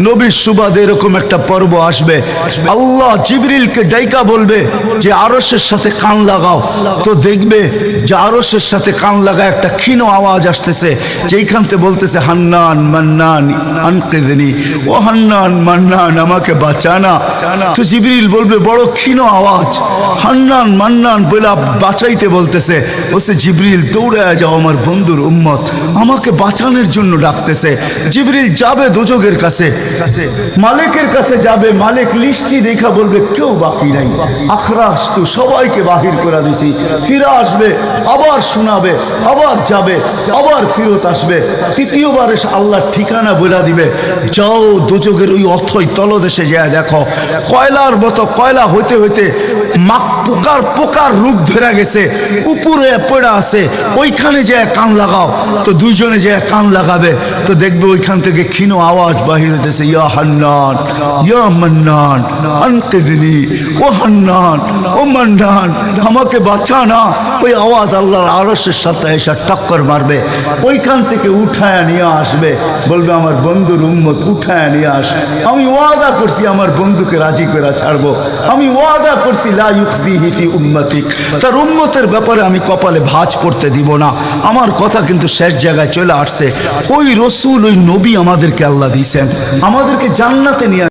নবীর সুবাদে এরকম একটা পর্ব আসবে। আল্লাহ জিবরিলকে ডাইকা বলবে যে আরসের সাথে কান লাগাও। তো দেখবে যে আরসের সাথে কান লাগা একটা ক্ষীণ আওয়াজ আসতেছে যেইখানতে বলতেছে, হান্নান মান্নান আনকেদিনী, ও হান্নান মান্নান, আমাকে বাঁচানা। তো জিবরিল বলবে, বড় ক্ষীণ আওয়াজ। হান্নান মান্নান বলে বাঁচাইতে বলতেছে। বলছে, জিবরিল দৌড়ে যাও আমার বন্ধুর উম্মত। আমাকে বাঁচানোর জন্য ডাকতেছে। জিবরিল যাবে দুযোগের কাছে। মালিকের কাছে যাবে, মালিক লিস্টি দেখা বলবে, কেউ বাকি নাই। আখরাস তু সবাইকে বাহির করে দিছি। ফিরে আসবে, আবার শোনাবে, আবার যাবে, আবার ফিরত আসবে। তৃতীয়বার এসে আল্লাহর ঠিকানা বলে দিবে। যাও দুযোগের ওই অথই তলদেশে যায়, দেখো। কয়লার মতো কয়লা হইতে হইতে মাক পোকার পোকার রূপ ধরে গেছে। উপরে পড়ে আছে, ওইখানে যে কান লাগাও। তো দুইজনে যে কান লাগাবে। তো দেখবে ওইখান থেকে ক্ষীণ আওয়াজ বাহির হইতেছে। ইয়া হান্নান, ইয়া মান্নান আনকেদিনী ও হান্নান, ও মান্নান, আমাকে বাঁচা না। ওই আওয়াজ আল্লাহর আরসের সাথে এসে টক্কর মারবে। ওইখান থেকে উঠায় নিয়ে আসবে। বলবে, আমার বন্ধুর উম্মত উঠায় নিয়ে আস। আমি ওয়াদা করছি আমার বন্ধুকে রাজি করে ছাড়বো। আমি ওয়াদা করছি, লা ইউখজিহি ফি উম্মতিক। তার উম্মতের ব্যাপারে আমি কপালে ভাঁজ পড়তে দিব না। আমার কথা কিন্তু শেষ জায়গায় চলে আসছে। ওই রসুল, ওই নবী আমাদেরকে আল্লাহ দিয়েছেন। আমাদেরকে জান্নাতে নিয়ে